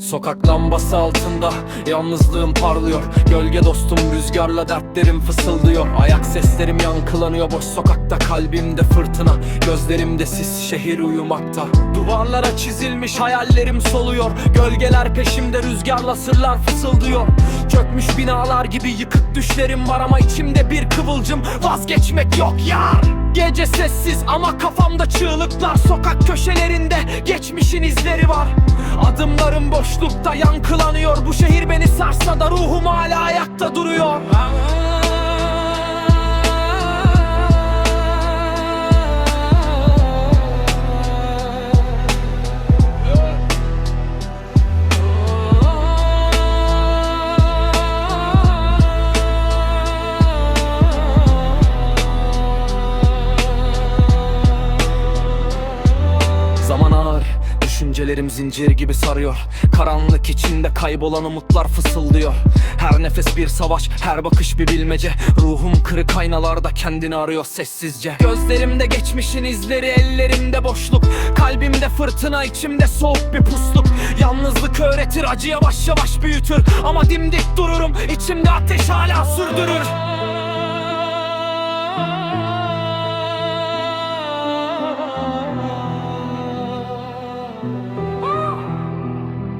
Sokak lambası altında yalnızlığım parlıyor. Gölge dostum rüzgarla dertlerim fısıldıyor. Ayak seslerim yankılanıyor boş sokakta Kalbimde fırtına. Gözlerimde sis şehir uyumakta. Duvarlara çizilmiş hayallerim soluyor. Gölgeler peşimde rüzgarla sırlar fısıldıyor. Çökmüş binalar gibi yıkık düşlerim var Ama içimde bir kıvılcım. Vazgeçmek yok yar. Gece sessiz ama kafamda çığlıklar. Sokak köşelerinde geçmişin izleri var Adımlarım boşlukta yankılanıyor. Bu şehir beni sarsa da ruhum hala ayakta duruyor Düşüncelerim zincir gibi sarıyor. Karanlık içinde kaybolan umutlar fısıldıyor. Her nefes bir savaş, her bakış bir bilmece. Ruhum kırık aynalarda kendini arıyor sessizce. Gözlerimde geçmişin izleri, ellerimde boşluk. Kalbimde fırtına, içimde soğuk bir pusluk. Yalnızlık öğretir, acı yavaş yavaş büyütür. Ama dimdik dururum, içimde ateş hala sürdürür